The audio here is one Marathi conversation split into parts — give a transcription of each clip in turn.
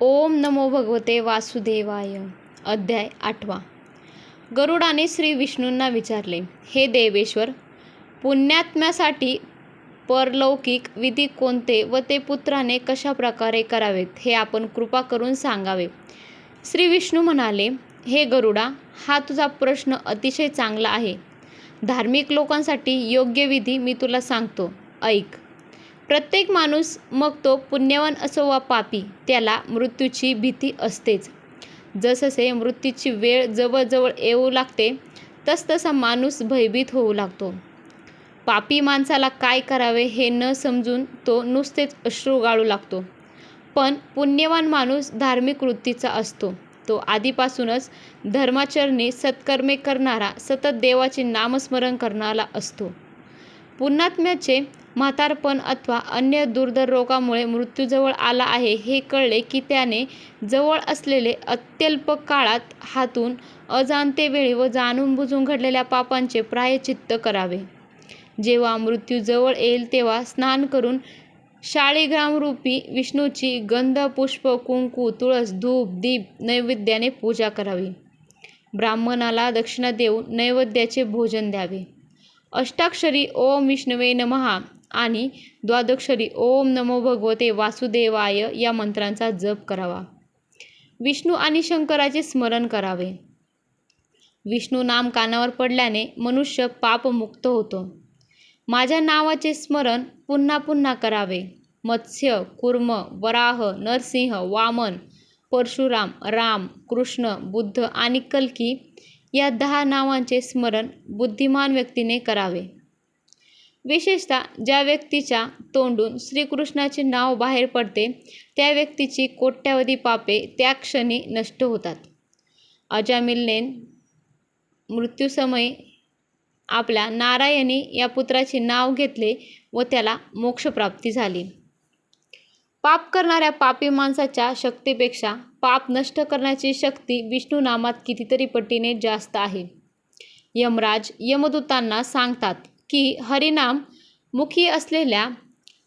ओम नमो भगवते वासुदेवाय. अध्याय आठवा. गरुडाने श्री विष्णूंना विचारले हे देवेश्वर पुण्यात्म्यासाठी परलौकिक विधी कोणते व ते पुत्राने कशा प्रकारे करावेत हे आपण कृपा करून सांगावे. श्री विष्णू म्हणाले हे गरुडा हा तुझा प्रश्न अतिशय चांगला आहे. धार्मिक लोकांसाठी योग्य विधी मी तुला सांगतो. ऐक. प्रत्येक माणूस मग तो पुण्यवान असो वा पापी त्याला मृत्यूची भीती असतेच. जसजसे मृत्यूची वेळ जवळजवळ येऊ लागते तसतसा माणूस भयभीत होऊ लागतो. पापी माणसाला काय करावे हे न समजून तो नुसतेच अश्रू गाळू लागतो. पण पुण्यवान माणूस धार्मिक वृत्तीचा असतो. तो आधीपासूनच धर्माचरणी सत्कर्मे करणारा सतत देवाचे नामस्मरण करणारा असतो. पुण्यात्म्याचे म्हातारपण अथवा अन्य दुर्धर रोगामुळे मृत्यू जवळ आला आहे हे कळले की त्याने जवळ असलेले अत्यल्प काळात हातून अजाणतेवेळी व जाणून बुजून घडलेल्या पापांचे प्रायचित्त करावे. जेव्हा मृत्यू जवळ येईल तेव्हा स्नान करून शाळीग्रामरूपी विष्णूची गंध पुष्प कुंकू तुळस धूप दीप नैवेद्याने पूजा करावी. ब्राह्मणाला दक्षिणा देऊन नैवेद्याचे भोजन द्यावे. अष्टाक्षरी ओम विष्णवे नमहा आणि द्वादक्षरी ओम नमो भगवते वासुदेवाय या मंत्रांचा जप करावा. विष्णू आणि शंकराचे स्मरण करावे. विष्णू नाम कानावर पडल्याने मनुष्य पापमुक्त होतो. माझ्या नावाचे स्मरण पुन्हा पुन्हा करावे. मत्स्य कुर्म वराह नरसिंह वामन परशुराम राम कृष्ण बुद्ध आणि कल्की या दहा नावांचे स्मरण बुद्धिमान व्यक्तीने करावे. विशेषतः ज्या व्यक्तीच्या तोंडून श्रीकृष्णाचे नाव बाहेर पडते त्या व्यक्तीची कोट्यावधी पापे त्या क्षणी नष्ट होतात. अजामिलने मृत्यूसमयी आपल्या नारायणी या पुत्राचे नाव घेतले व त्याला मोक्षप्राप्ती झाली. पाप करणाऱ्या पापी माणसाच्या शक्तीपेक्षा पाप नष्ट करण्याची शक्ती विष्णू नामात कितीतरी पटीने जास्त आहे. यमराज यमदूतांना सांगतात की हरिनाम मुखी असलेल्या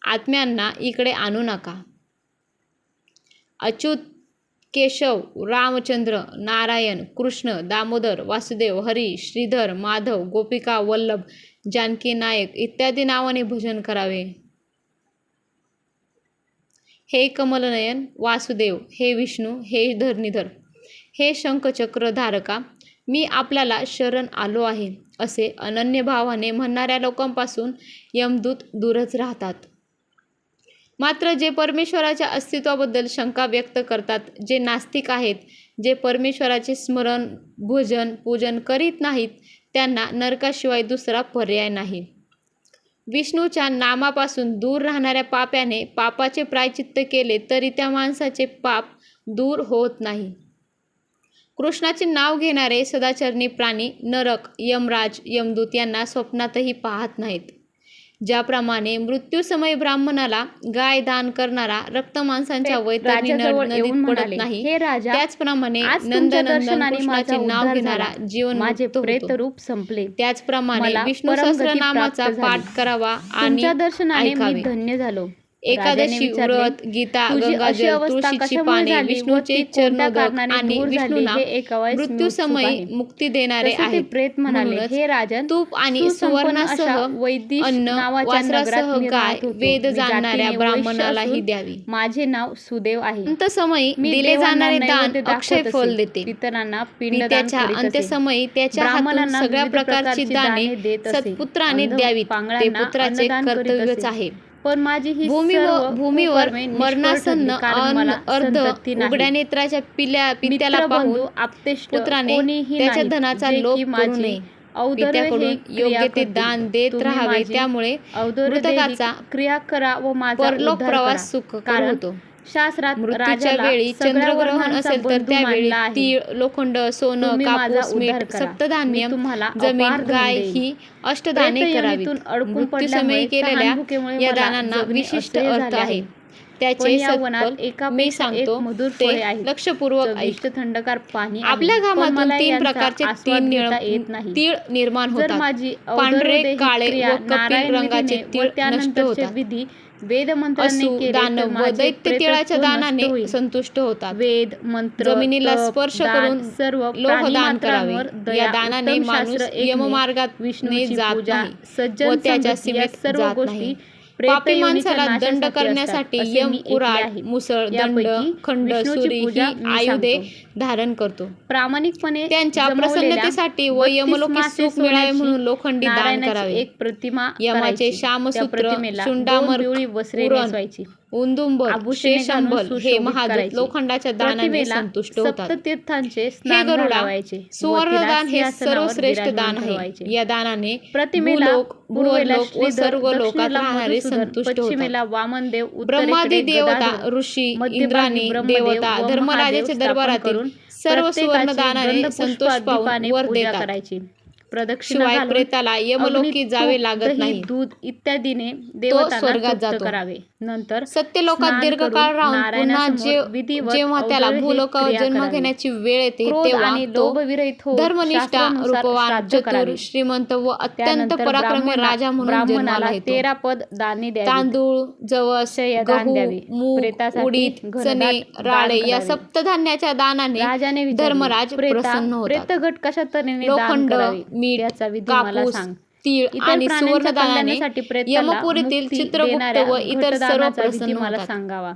आत्म्यांना इकडे आणू नका. अच्युत केशव रामचंद्र नारायण कृष्ण दामोदर वासुदेव हरी श्रीधर माधव गोपिका वल्लभ जानकी नायक इत्यादी नावाने भजन करावे. हे कमलनयन वासुदेव हे विष्णू हे धरणीधर हे शंखचक्र धारका मी आपल्याला शरण आलो आहे. असे अनन्य भावाने म्हणणाऱ्या लोकांपासून यमदूत दूरच राहतात. मात्र जे परमेश्वराच्या अस्तित्वाबद्दल शंका व्यक्त करतात जे नास्तिक आहेत जे परमेश्वराचे स्मरण भोजन पूजन करीत नाहीत त्यांना नरकाशिवाय दुसरा पर्याय नाही. विष्णूच्या नामापासून दूर राहणाऱ्या पाप्याने पापाचे प्रायचित्त केले तरी त्या माणसाचे पाप दूर होत नाही. कृष्णाचे नाव घेणारे सदाचरणी प्राणी नरक यमराज यमदूत यांना स्वप्नातही पाहत नाहीत ज्याप्रमाणे मृत्यूसमयी ब्राह्मणाला गाय दान करणारा रक्त माणसांच्या नदीत पडत म्हणाले, नाही "हे राजा, त्याचप्रमाणे नंदनंदन कृष्णाचे नाव घेणारा. जीवन माझे मुक्त होतो. प्रेतरूप संपले त्याचप्रमाणे विष्णू प्राप्त झाली. पाठ करावा आणि दर्शनाने मी धन्य झालो एकादशी व्रत गीता "तुझी अशी गंगाजल तुळशीची पाने विष्णूचे कारणाने आणि मी मृत्यू समयी आहे." मुक्ती देणारे आहेत प्रेत म्हणाले हे राजन तूप आणि सुवर्णासह वैदिश अन्न वासरासह गाय. वेद जाणणाऱ्या ब्राह्मणालाही द्यावी माझे नाव सुदेव आहे अंतसमयी मी दिले जाणारे दान अक्षय. फल देते पिंडदान त्याच्या. अंत्यसमयी त्याच्या हातून सगळ्या प्रकारची दाने. सत्पुत्राने अंध द्यावीत ते पुत्राचे कर्तव्यच. आहे पण माझी ही भूमीवर निष्फळ मरणासन्न अर्ध. उघड्या नेत्राच्या पिल्या पित्याला पाहून आप्तेष्ट पुत्राने त्याच्या धनाचा लोभ करू माझी नये औदर्य पित्याकडून क्रिया योग्य ते. दान देत राहावे त्यामुळे औदर्य मृतकाचा देही क्रिया करा व माझा परलोक प्रवास कारण होतो शास्त्रात मृत्यूच्या वेळी चंद्रग्रहण असेल तर त्यावेळी. तीळ लोखंड सोनं कापूस मीठ. सप्तधान्य मी तुम्हाला जमीन गाय. ही अष्टदाने अडकून मृत्यूसमयी केलेल्या या दानांना विशिष्ट अर्थ आहे. त्याचे सत्फल मी एक सांगतो मधुर ते. लक्षपूर्वक ऐक थंडगार पाणी. आपल्या घामातून तीन प्रकारचे तीन येत नाही. तीळ निर्माण होतात माझी पांढरे, काळे व कपिल रंगाचे तीळ नष्ट होतात. केले तर दानव व दैत्य तिळाच्या दानाने. संतुष्ट होतात. वेद मंत्र जमिनीला स्पर्श दान, करून सर्व लोहदान करावे प्राणिमात्रांवर दया, या दानाने माणूस यममार्गात विष्णूची जात पूजा सज्जन त्याच्या सीमेत सर्व जात गोष्टी पापी माणसाला दंड करण्यासाठी यम आहे. मुसळ दंड खंड सुरी ही आयुधे. धारण करतो प्रामाणिकपणे त्यांच्या प्रसन्नतेसाठी व 32 यमलोकी सुख मिळावे म्हणून लोखंडी दान करावे एक प्रतिमा यमाचे. श्यामसूत्र, पिवळी वस्त्रे नेसवायची घालून शेषंबल हे महादूत. लोखंडाच्या दानाने संतुष्ट होतात. सप्ततीर्थांचे हे गरुडा सुवर्णदान हे सर्वश्रेष्ठ दान आहे. या दानाने प्रतिमेला भूलोक व सर्व लोकात राहणारे संतुष्ट होतात. वामनदेव ब्रह्मादी देवता ऋषी इंद्राणी देवता धर्मराजाच्या दरबारातील सर्व सुवर्णदानाने संतोष पाहून दीपाने वर देतात. करायची. प्रदक्षिणा घालून प्रेताला यमलोकी जावे लागत नाही दूध इत्यादीने देवतांना स्वर्गात तृप्त जातो. करावे नंतर सत्य लोकात दीर्घकाळ राहून पुन्हा जेव्हा त्याला हे भूलोकावर जन्म. घेण्याची वेळ येते तेव्हा लोभविरहित होऊन धर्मनिष्ठा रूपवान चतुर. श्रीमंत व अत्यंत पराक्रमी राजा म्हणून जन्माला तेरा पद दाने तांदूळ जवस उडीद चणे राळे या. सप्तधान्याच्या दानाने राजाने धर्मराज "प्रेता, प्रसन्न होतात लोखंड मीठ त्याचा विधी मला कापूस सांग तीळ इतर आणि प्राण्यांच्या सुवर्णदानाने कल्याणासाठी प्रेताला यमपुरीतील मुक्ती चित्रगुप्त देणाऱ्या व इतर सर्व विधी प्रसन्न मला होतात सांगावा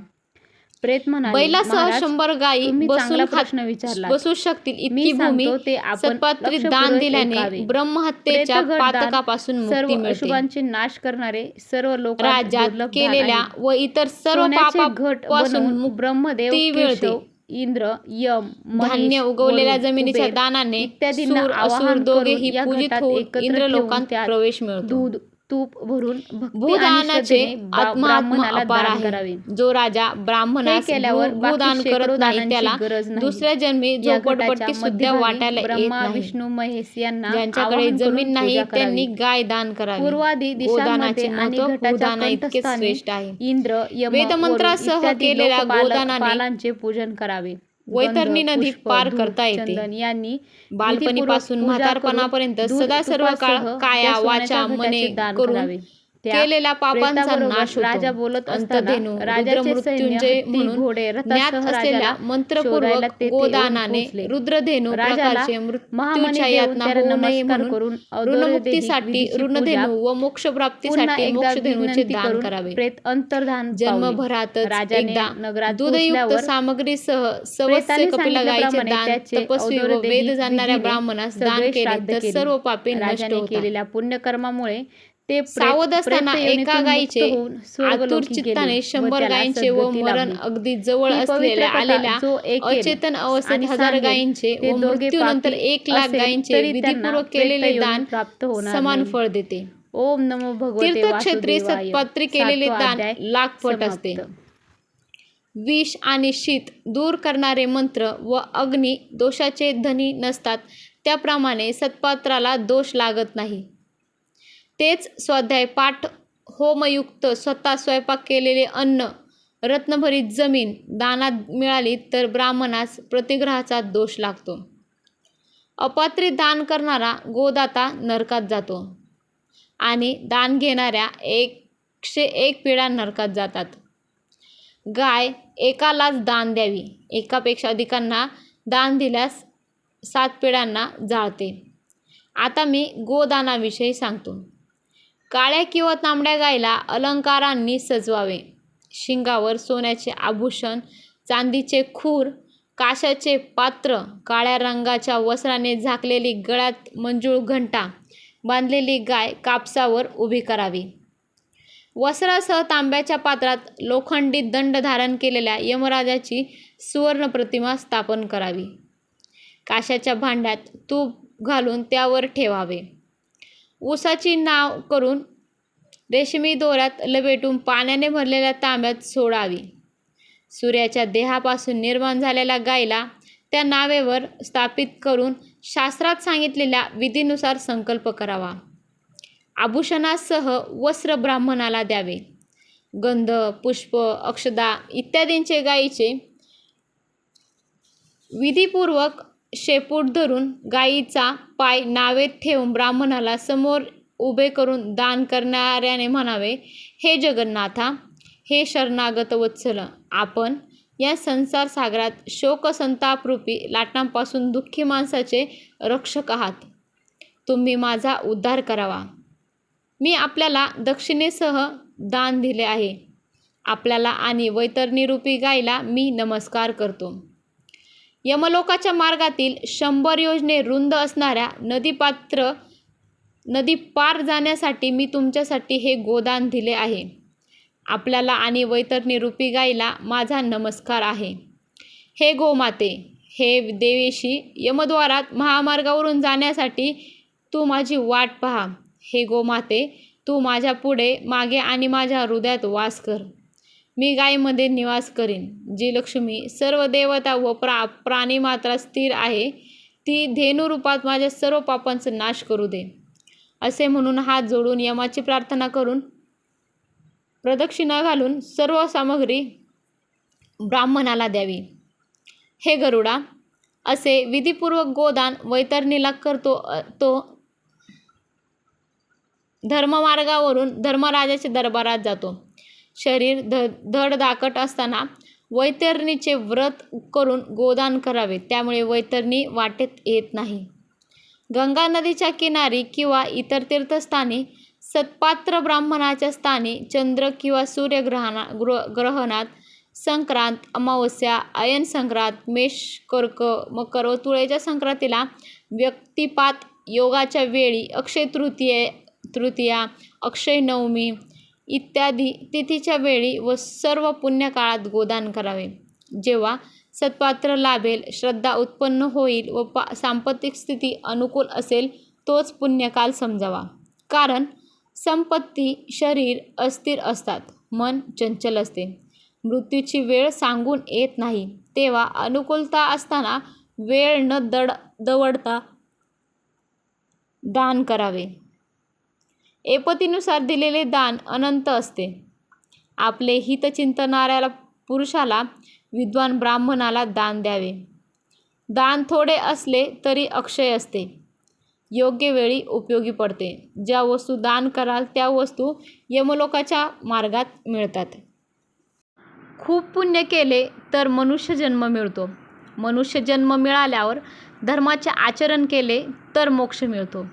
प्रेत म्हणाले बैलासह "महाराज, शंभर गायी तुम्ही बसून चांगला प्रश्न विचारलात. बसू शकतील मी इतकी भूमी सांगतो ते आपण सत्पात्री दान लक्षपूर्वक दिल्याने. ब्रह्महत्येच्या दान पातकापासून सर्व मिळते अशुभांचे नाश करणारे सर्व लोक राज्यात केलेल्या व इतर सर्व घट पापापासून बनवून मुक्ती ब्रह्मदेव मिळते. केशव इंद्र यम धान्य उगवलेल्या जमिनीच्या दानाने असुर दोघेही पूजित होऊन ठेवून त्यात प्रवेश मिळतो. दूध तूप भरून भूदानाचे आहे. जो राजा ब्राह्मणास केल्यावर भूदान करत नाही त्याला. दुसऱ्या जन्मी घटाच्या सुद्धा वाटायला ब्रह्मा विष्णू महेश यांना ज्यांच्याकडे जमीन नाही त्यांनी. गाय दान करावी. पूर्वादी दिशांमध्ये आणि भूदाना कंठस्थानी श्रेष्ठ आहे. इंद्र यम वेदमंत्रासह केलेल्या गोदानाने पालांचे पूजन करावे. वैतरणी नदी पार करता येते. यांनी बालपणीपासून म्हातारपणापर्यंत सदा सर्व काळ काया वाचा मने करून केलेल्या पापांचा नाश राजा बोलत असताना अंतधेनू राजाचे सैन्य घोडे ज्ञात असलेल्या मंत्रपूर्वक गोदानाने. रुद्रधेनू प्रकारचे मृत्यूच्या यातना होऊ नये म्हणून ऋणमुक्तीसाठी ऋणधेनू व मोक्षप्राप्तीसाठी मोक्षधेनूचे दान करावे प्रेत अंतर्धान पावले. जन्मभरातच राजाने एकदा नगरात दूधयुक्त सामग्रीसह सवस्य कपिला गायीचे दान तपस्वी व वेद जाणणाऱ्या ब्राह्मणास दान केले तर. सर्व पापे नष्ट केलेल्या पुण्यकर्मामुळे ते सावध असताना एका गायीचे आतुर चित्ताने शंभर गायींचे व मरण. अगदी जवळ असलेल्या आलेल्या अचेतन अवस्थेत हजार गायींचे व मृत्यूनंतर एक लाख गायींचे विधीपूर्वक केलेले दान प्राप्त होणार समान. फळ देते ओम नमो भगवते तीर्थक्षेत्री. सत्पात्री केलेले दान अध्याय लाख पट समाप्त. असते विष आणि शीत दूर करणारे मंत्र व अग्नी दोषाचे धनी नसतात त्याप्रमाणे सत्पात्राला दोष लागत नाही तेच स्वाध्याय पाठ होमयुक्त स्वतः स्वयंपाक केलेले अन्न रत्नभरीत जमीन दानात मिळाली तर ब्राह्मणास प्रतिग्रहाचा दोष लागतो. अपात्री दान करणारा गोदाता नरकात जातो आणि दान घेणाऱ्या एकशे एक पिढ्या नरकात जातात. गाय एकालाच दान द्यावी एकापेक्षा अधिकांना दान दिल्यास सात पिढ्यांना जाळते. आता मी गोदानाविषयी सांगतो. काळ्या किंवा तांबड्या गायला अलंकारांनी सजवावे. शिंगावर सोन्याचे आभूषण चांदीचे खूर काशाचे पात्र काळ्या रंगाच्या वस्त्राने झाकलेली गळ्यात मंजूळ घंटा बांधलेली गाय कापसावर उभी करावी. वस्त्रासह तांब्याच्या पात्रात लोखंडी दंड धारण केलेल्या यमराजाची सुवर्ण प्रतिमा स्थापन करावी. काशाच्या भांड्यात तूप घालून त्यावर ठेवावे. ऊसाची नाव करून रेशमी दोऱ्यात लपेटून पाण्याने भरलेल्या तांब्यात सोडावी. सूर्याच्या देहापासून निर्माण झालेल्या गायीला त्या नावेवर स्थापित करून शास्त्रात सांगितलेल्या विधीनुसार संकल्प करावा. आभूषणासह वस्त्र ब्राह्मणाला द्यावे. गंध पुष्प अक्षदा इत्यादींचे गायीचे विधीपूर्वक शेपूट धरून गायीचा पाय नावेत ठेवून ब्राह्मणाला समोर उभे करून दान करणाऱ्याने म्हणावे हे जगन्नाथा हे शरणागत वत्सल आपण या संसार सागरात शोकसंतापरूपी लाटांपासून दुःखी माणसाचे रक्षक आहात. तुम्ही माझा उद्धार करावा. मी आपल्याला दक्षिणेसह दान दिले आहे. आपल्याला आणि वैतरणीरूपी गायला मी नमस्कार करतो. यमलोकाच्या मार्गातील शंभर योजने रुंद असणाऱ्या नदीपात्र नदी पार जाण्यासाठी मी तुमच्यासाठी हे गोदान दिले आहे. आपल्याला आणि वैतरणी रूपी गाईला माझा नमस्कार आहे. हे गोमाते हे देवेशी यमद्वारात महामार्गावरून जाण्यासाठी तू माझी वाट पहा. हे गोमाते तू माझ्या पुढे मागे आणि माझ्या हृदयात वास कर. मी गायीमध्ये निवास करीन. जी लक्ष्मी सर्व देवता व प्रा प्राणी मात्रा स्थिर आहे ती धेनुरूपात माझ्या सर्व पापांचा नाश करू दे. असे म्हणून हात जोडून यमाची प्रार्थना करून प्रदक्षिणा घालून सर्व सामग्री ब्राह्मणाला द्यावी. हे गरुडा असे विधिपूर्वक गोदान वैतरणीला करतो तो धर्ममार्गावरून धर्मराजाच्या दरबारात जातो. शरीर ध धडधाकट असताना वैतरणीचे व्रत करून गोदान करावे. त्यामुळे वैतरणी वाटेत येत नाही. गंगा नदीच्या किनारी किंवा इतर तीर्थस्थानी सत्पात्र ब्राह्मणाच्या स्थानी चंद्र किंवा सूर्यग्रहणा ग्र ग्रहणात संक्रांत अमावस्या अयन संक्रांत मेष कर्क मकर व तुळेच्या संक्रांतीला व्यक्तिपात योगाच्या वेळी अक्षय तृतीय तृतीया अक्षय नवमी इत्यादी तिथीच्या वेळी व सर्व पुण्यकाळात गोदान करावे. जेव्हा सत्पात्र लाभेल श्रद्धा उत्पन्न होईल व पा सांपत्तिक स्थिती अनुकूल असेल तोच पुण्यकाल समजावा. कारण संपत्ती शरीर अस्थिर असतात मन चंचल असते. मृत्यूची वेळ सांगून येत नाही. तेव्हा अनुकूलता असताना वेळ न दड दवडता दान करावे. एपतीनुसार दिलेले दान अनंत असते. आपले हित चिंतणाऱ्याला पुरुषाला विद्वान ब्राह्मणाला दान द्यावे. दान थोडे असले तरी अक्षय असते. योग्य वेळी उपयोगी पडते. ज्या वस्तू दान कराल त्या वस्तू यमलोकाच्या मार्गात मिळतात. खूप पुण्य केले तर मनुष्य जन्म मिळतो. मनुष्य जन्म मिळाल्यावर धर्माचे आचरण केले तर मोक्ष मिळतो.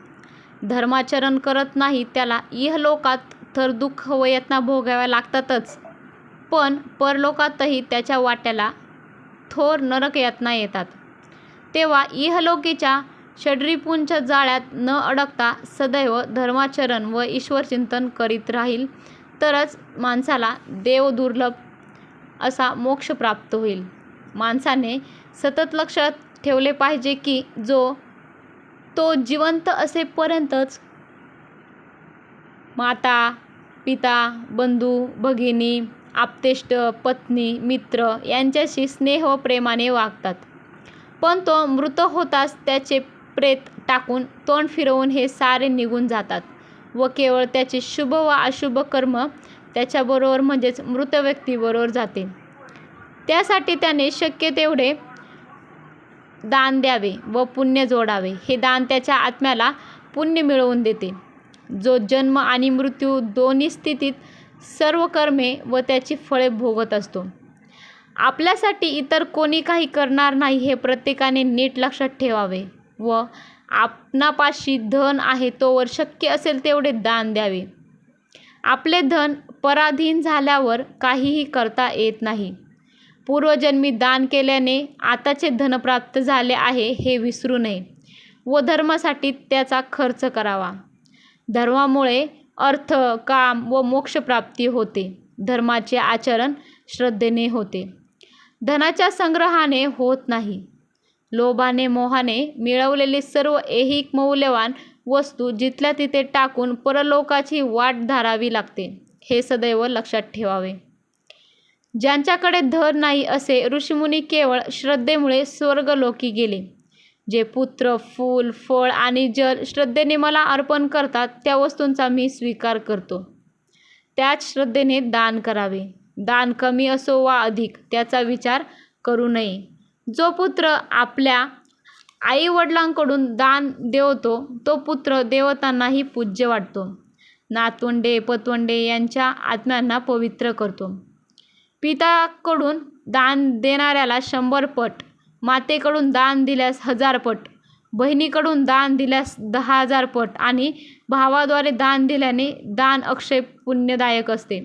धर्माचरण करत नाही त्याला इहलोकात तर दुःख व यातना भोगाव्या लागतातच. पण परलोकातही त्याच्या वाट्याला थोर नरक यातना येतात. तेव्हा इहलोकीच्या षड्रिपूंच्या जाळ्यात न अडकता सदैव धर्माचरण व ईश्वरचिंतन करीत राहील तरच माणसाला देवदुर्लभ असा मोक्ष प्राप्त होईल. माणसाने सतत लक्षात ठेवले पाहिजे की जो तो जिवंत असेपर्यंतच माता पिता बंधू भगिनी आप्तेष्ट पत्नी मित्र यांच्याशी स्नेह व प्रेमाने वागतात. पण तो मृत होताच त्याचे प्रेत टाकून तोंड फिरवून हे सारे निघून जातात व केवळ त्याचे शुभ व अशुभ कर्म त्याच्याबरोबर म्हणजेच मृत व्यक्तीबरोबर जाते. त्यासाठी त्याने शक्य तेवढे दान द्यावे व पुण्य जोडावे. हे दान त्याच्या आत्म्याला पुण्य मिळवून देते. जो जन्म आणि मृत्यू दोन्ही स्थितीत सर्व कर्मे व त्याची फळे भोगत असतो. आपल्यासाठी इतर कोणी काही करणार नाही हे प्रत्येकाने नीट लक्षात ठेवावे व आपणापाशी धन आहे तोवर शक्य असेल तेवढे दान द्यावे. आपले धन पराधीन झाल्यावर काहीही करता येत नाही. पूर्वजन्मी दान केल्याने आताचे धन प्राप्त झाले आहे हे विसरू नये. व धर्मासाठी त्याचा खर्च करावा. धर्मामुळे अर्थ काम व मोक्षप्राप्ती होते. धर्माचे आचरण श्रद्धेने होते. धनाच्या संग्रहाने होत नाही. लोभाने मोहाने मिळवलेली सर्व ऐहिक मौल्यवान वस्तू जिथल्या तिथे टाकून परलोकाची वाट धारावी लागते. हे सदैव लक्षात ठेवावे. ज्यांच्याकडे धन नाही असे ऋषीमुनी केवळ श्रद्धेमुळे स्वर्गलोकी गेले. जे पुत्र फूल फळ आणि जल श्रद्धेने मला अर्पण करतात त्या वस्तूंचा मी स्वीकार करतो. त्याच श्रद्धेने दान करावे. दान कमी असो वा अधिक त्याचा विचार करू नये. जो पुत्र आपल्या आईवडिलांकडून दान देवतो तो पुत्र देवतांनाही पूज्य वाटतो. नातवंडे पतवंडे यांच्या आत्म्यांना पवित्र करतो. पिताकडून दान देणाऱ्याला शंभर पट मातेकडून दान दिल्यास हजार पट बहिणीकडून दान दिल्यास दहा हजार पट आणि भावाद्वारे दान दिल्याने दान अक्षय पुण्यदायक असते.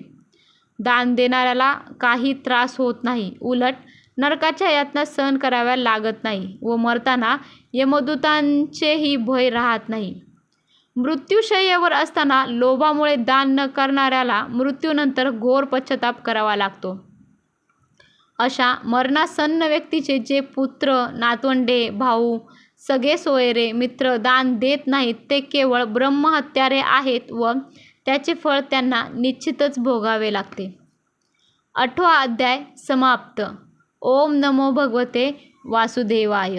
दान देणाऱ्याला काही त्रास होत नाही. उलट नरकाच्या यातना सहन कराव्या लागत नाही व मरताना यमदूतांचेही भय राहत नाही. मृत्यूशय्येवर असताना लोभामुळे दान न करणाऱ्याला मृत्यूनंतर घोर पश्चाताप करावा लागतो. अशा मरणासन्न व्यक्तीचे जे पुत्र नातवंडे भाऊ सगळे सोयरे मित्र दान देत नाहीत ते केवळ ब्रह्महत्यारे आहेत व त्याचे फळ त्यांना निश्चितच भोगावे लागते. आठवा अध्याय समाप्त. ओम नमो भगवते वासुदेवाय.